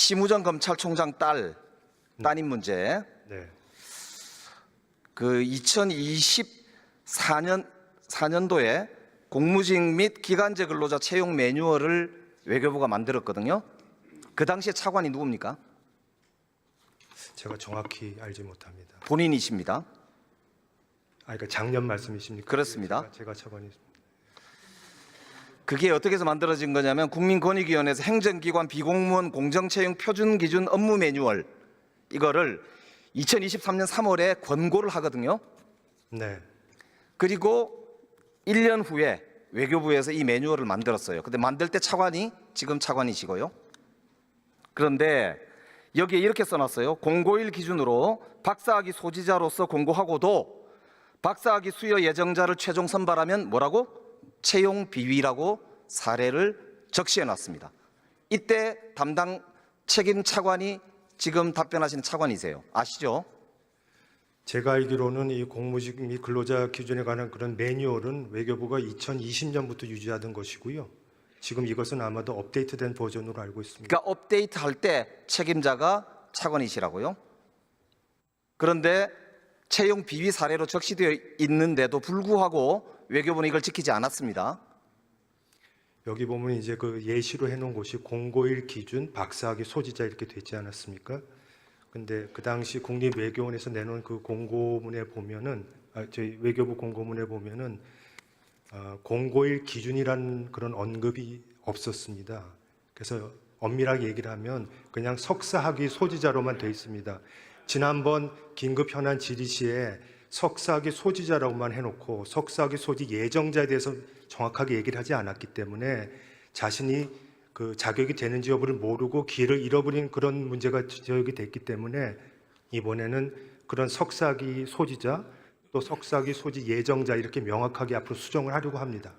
심우정 검찰총장 딸 따님 문제 네. 그 2024년 4년도에 공무직 및 기간제 근로자 채용 매뉴얼을 외교부가 만들었거든요. 그 당시에 차관이 누굽니까? 제가 정확히 알지 못합니다. 본인이십니다. 아, 그러니까 작년 말씀이십니까? 그렇습니다. 제가, 제가 차관이 그게 어떻게 해서 만들어진 거냐면 국민권익위원회에서 행정기관 비공무원 공정채용 표준 기준 업무 매뉴얼 이거를 2023년 3월에 권고를 하거든요. 네. 그리고 1년 후에 외교부에서 이 매뉴얼을 만들었어요. 근데 만들 때 차관이 지금 차관이시고요. 그런데 여기에 이렇게 써놨어요. 공고일 기준으로 박사학위 소지자로서 공고하고도 박사학위 수여 예정자를 최종 선발하면 뭐라고? 채용 비위라고 사례를 적시해 놨습니다. 이때 담당 책임 차관이 지금 답변하시는 차관이세요. 아시죠? 제가 알기로는 이 공무직 및 근로자 기준에 관한 그런 매뉴얼은 외교부가 2020년부터 유지하던 것이고요. 지금 이것은 아마도 업데이트된 버전으로 알고 있습니다. 그러니까 업데이트 할 때 책임자가 차관이시라고요. 그런데 채용 비위 사례로 적시되어 있는데도 불구하고 외교부는 이걸 지키지 않았습니다. 여기 보면 이제 그 예시로 해놓은 곳이 공고일 기준 박사학위 소지자 이렇게 되지 않았습니까? 근데 그 당시 국립외교원에서 내놓은 그 공고문에 보면은 아, 저희 외교부 공고문에 보면은 아, 공고일 기준이라는 그런 언급이 없었습니다. 그래서 엄밀하게 얘기를 하면 그냥 석사학위 소지자로만 돼 있습니다. 지난번 긴급 현안 질의 석사학위 소지자라고만 해놓고 석사학위 소지 예정자에 대해서 정확하게 얘기를 하지 않았기 때문에 자신이 그 자격이 되는지 여부를 모르고 기회를 잃어버린 그런 문제가 지적이 됐기 때문에 이번에는 그런 석사학위 소지자 또 석사학위 소지 예정자 이렇게 명확하게 앞으로 수정을 하려고 합니다.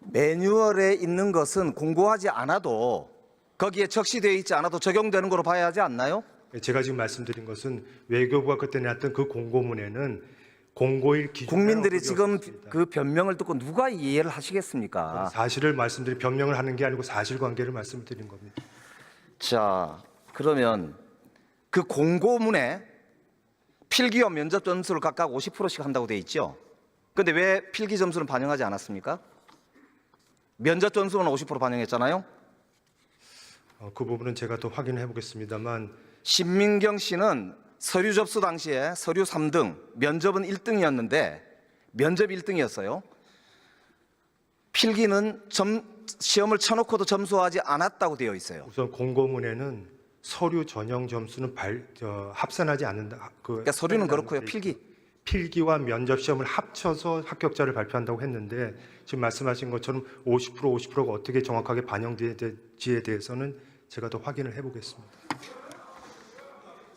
매뉴얼에 있는 것은 공고하지 않아도 거기에 적시되어 있지 않아도 적용되는 거로 봐야 하지 않나요? 제가 지금 말씀드린 것은 외교부가 그때 냈던 그 공고문에는 공고일 기준 국민들이 지금 그 변명을 듣고 누가 이해를 하시겠습니까? 사실을 말씀드린 변명을 하는 게 아니고 사실관계를 말씀드린 겁니다. 자, 그러면 그 공고문에 필기와 면접 점수를 각각 50%씩 한다고 돼 있죠. 근데 왜 필기 점수는 반영하지 않았습니까? 면접 점수는 50% 반영했잖아요. 어, 그 부분은 제가 또 확인해 보겠습니다만 신민경 씨는 서류 접수 당시에 서류 3등, 면접은 1등이었는데 면접 1등이었어요. 필기는 점, 시험을 쳐놓고도 점수하지 않았다고 되어 있어요. 우선 공고문에는 서류 전형 점수는 발, 저, 합산하지 않는다. 그 그러니까 서류는 그렇고요. 필기. 필기와 면접 시험을 합쳐서 합격자를 발표한다고 했는데 지금 말씀하신 것처럼 50% 50%가 어떻게 정확하게 반영될지에 대해서는 제가 더 확인을 해보겠습니다.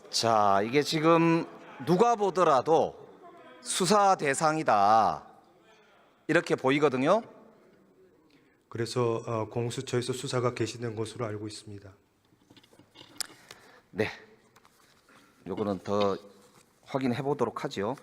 자, 이게 지금 누가 보더라도 수사 대상이다. 이렇게 보이거든요. 그래서 어, 공수처에서 수사가 개시된 것으로 알고 있습니다. 네. 요거는 더 확인해 보도록 하죠.